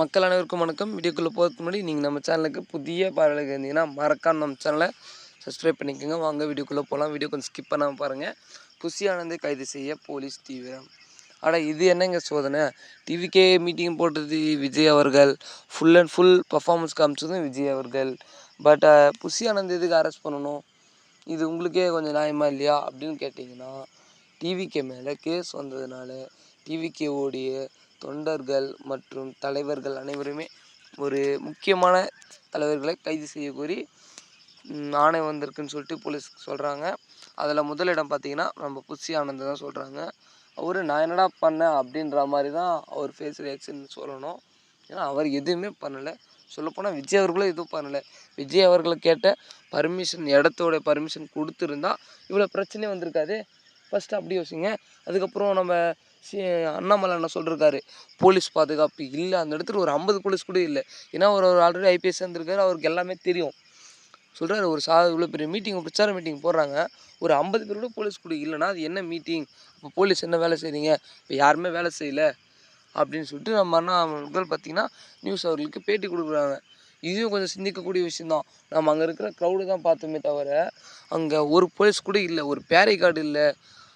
மக்கள் அனைவருக்கும் வணக்கம். வீடியோக்குள்ளே போகிறதுக்கு முன்னாடி நீங்கள் நம்ம சேனலுக்கு புதிய பார்வையாக இருந்தீங்கன்னா மறக்காம நம்ம சேனலை சப்ஸ்கிரைப் பண்ணிக்கோங்க. வாங்க வீடியோக்குள்ளே போகலாம் வீடியோ கொஞ்சம் ஸ்கிப் பண்ணாமல் பாருங்கள் புசி ஆனந்தை கைது செய்ய போலீஸ் தீவிரம். ஆனால் இது என்னங்க சோதனை? டிவிக்கே மீட்டிங் போட்டது விஜய் அவர்கள். ஃபுல் அண்ட் ஃபுல் பர்ஃபார்மன்ஸ் காமிச்சதும் விஜய் அவர்கள். பட் புசி ஆனந்த் எதுக்கு அரெஸ்ட் பண்ணணும்? இது உங்களுக்கே கொஞ்சம் நியாயமா இல்லையா? அப்படின்னு கேட்டிங்கன்னா டிவிக்கே மேலே கேஸ் வந்ததுனால டிவிக்கே ஓடிய தொண்டர்கள் மற்றும் தலைவர்கள் அனைவருமே ஒரு முக்கியமான தலைவர்களை கைது செய்ய கோரி ஆணை வந்திருக்குன்னு சொல்லிட்டு போலீஸ் சொல்கிறாங்க அதில் முதலிடம் பார்த்தீங்கன்னா நம்ம புஷி ஆனந்த் தான் சொல்கிறாங்க அவர் நான் என்னடா பண்ணேன் அப்படின்ற மாதிரி தான் அவர் ஃபேஸ் ரியாக்ஷன் சொல்லணும். ஏன்னா அவர் எதுவுமே பண்ணலை. சொல்லப்போனால் விஜய் அவர்களும் எதுவும் பண்ணலை. விஜய் அவர்களை கேட்ட பர்மிஷன் இடத்தோட பர்மிஷன் கொடுத்துருந்தா இவ்வளோ பிரச்சனையும் வந்திருக்காது. ஃபஸ்ட்டு அப்படி யோசிங்க. அதுக்கப்புறம் நம்ம சி அண்ணாமலை என்ன சொல்லியிருக்காரு போலீஸ் பாதுகாப்பு இல்லை. அந்த இடத்துல ஒரு ஐம்பது போலீஸ் கூட இல்லை. ஏன்னா அவர் ஒரு ஆல்ரெடி ஐபிஎஸ் இருந்திருக்காரு அவருக்கு எல்லாமே தெரியும். சொல்கிறாரு ஒரு சா இவ்வளோ பெரிய மீட்டிங் பிரச்சார மீட்டிங் போடுறாங்க. ஒரு ஐம்பது பேர் கூட போலீஸ் கூட இல்லைன்னா அது என்ன மீட்டிங் அப்போ போலீஸ் என்ன வேலை செய்கிறீங்க இப்போ யாருமே வேலை செய்யலை. அப்படின்னு சொல்லிட்டு நம்ம அண்ணா அவர்கள் பார்த்தீங்கன்னா நியூஸ் அவர்களுக்கு பேட்டி கொடுக்குறாங்க. இதுவும் கொஞ்சம் சிந்திக்கக்கூடிய விஷயந்தான் நம்ம அங்கே இருக்கிற க்ரௌடு தான் பார்த்தோமே தவிர அங்கே ஒரு போலீஸ் கூட இல்லை. ஒரு பேரை கார்டு இல்லை.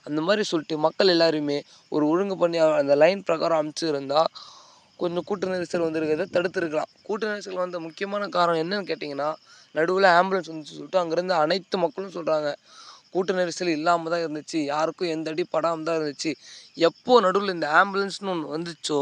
அந்த மாதிரி சொல்லிட்டு மக்கள் எல்லாருமே ஒரு ஒழுங்கு பண்ணி அந்த லைன் பிரகாரம் அனுப்பிச்சிருந்தா கொஞ்சம் கூட்ட நெரிசல் வந்திருக்கிறத தடுத்துருக்கலாம். கூட்ட நெரிசல் வந்த முக்கியமான காரணம் என்னன்னு கேட்டிங்கன்னா நடுவில் ஆம்புலன்ஸ் வந்துச்சு சொல்லிட்டு அங்கேருந்து அனைத்து மக்களும் சொல்கிறாங்க கூட்ட நெரிசல் இல்லாமல் தான் இருந்துச்சு. யாருக்கும் எந்த அடி படாமல் தான் இருந்துச்சு. எப்போது நடுவில் இந்த ஆம்புலன்ஸ்னு ஒன்று வந்துச்சோ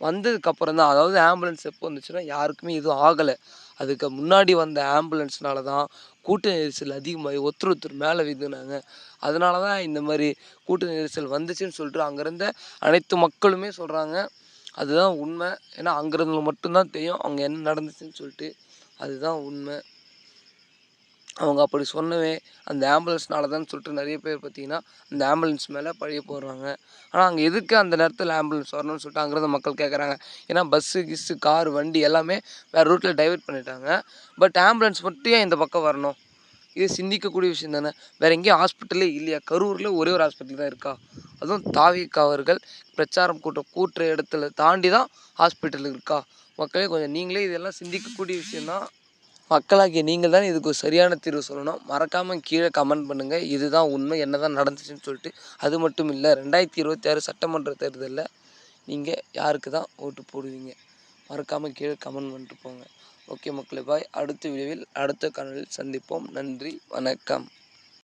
வந்ததுக்கப்புறம் தான் அதாவது ஆம்புலன்ஸ் எப்போ வந்துச்சுன்னா யாருக்குமே எதுவும் ஆகலை. அதுக்கு முன்னாடி வந்த ஆம்புலன்ஸ்னால தான் கூட்ட நெரிசல் அதிகமாகி ஒருத்தர் ஒருத்தர் மேலே விதுனாங்க. அதனால தான் இந்த மாதிரி கூட்ட நெரிசல் வந்துச்சுன்னு சொல்லிட்டு அங்கேருந்த அனைத்து மக்களுமே சொல்கிறாங்க அதுதான் உண்மை. ஏன்னா அங்கேருந்து மட்டும்தான் தெரியும் அங்கே என்ன நடந்துச்சுன்னு சொல்லிட்டு. அதுதான் உண்மை. அவங்க அப்படி சொன்னவே அந்த ஆம்புலன்ஸ்னால தான் சொல்லிட்டு நிறைய பேர் பார்த்தீங்கன்னா அந்த ஆம்புலன்ஸ் மேலே பழிய போடுறாங்க. ஆனால் அங்கே எதுக்கு அந்த நேரத்தில் ஆம்புலன்ஸ் வரணும்னு சொல்லிட்டு அங்கேருந்து மக்கள் கேட்குறாங்க. ஏன்னா பஸ்ஸு கிஸ்ஸு கார் வண்டி எல்லாமே வேறு ரூட்டில் டைவெர்ட் பண்ணிட்டாங்க. பட் ஆம்புலன்ஸ் மட்டும் ஏன் இந்த பக்கம் வரணும்? இது சிந்திக்கக்கூடிய விஷயம் தானே. வேறு எங்கேயும் ஹாஸ்பிட்டலே இல்லையா? கரூரில் ஒரே ஒரு ஹாஸ்பிட்டல் தான் இருக்கா? அதுவும் தாவிக்கா அவர்கள் பிரச்சாரம் கூட்டம் கூட்டுற இடத்துல தாண்டி தான் ஹாஸ்பிட்டல் இருக்கா? மக்களே கொஞ்சம் நீங்களே இதெல்லாம் சிந்திக்கக்கூடிய விஷயந்தான் மக்களாகிய நீங்கள் தான் இதுக்கு ஒரு சரியான தீர்வு சொல்லணும். மறக்காமல் கீழே கமெண்ட் பண்ணுங்கள் இதுதான் உண்மை. என்ன தான் நடந்துச்சுன்னு சொல்லிட்டு அது மட்டும் இல்லை. ரெண்டாயிரத்தி இருபத்தி ஆறு சட்டமன்ற தேர்தலில் நீங்கள் யாருக்கு தான் ஓட்டு போடுவீங்க? மறக்காமல் கீழே கமெண்ட் பண்ணிட்டு போங்க. ஓகே மக்களே பாய் அடுத்த வீடியோவில் அடுத்த காணொலியில் சந்திப்போம். நன்றி. வணக்கம்.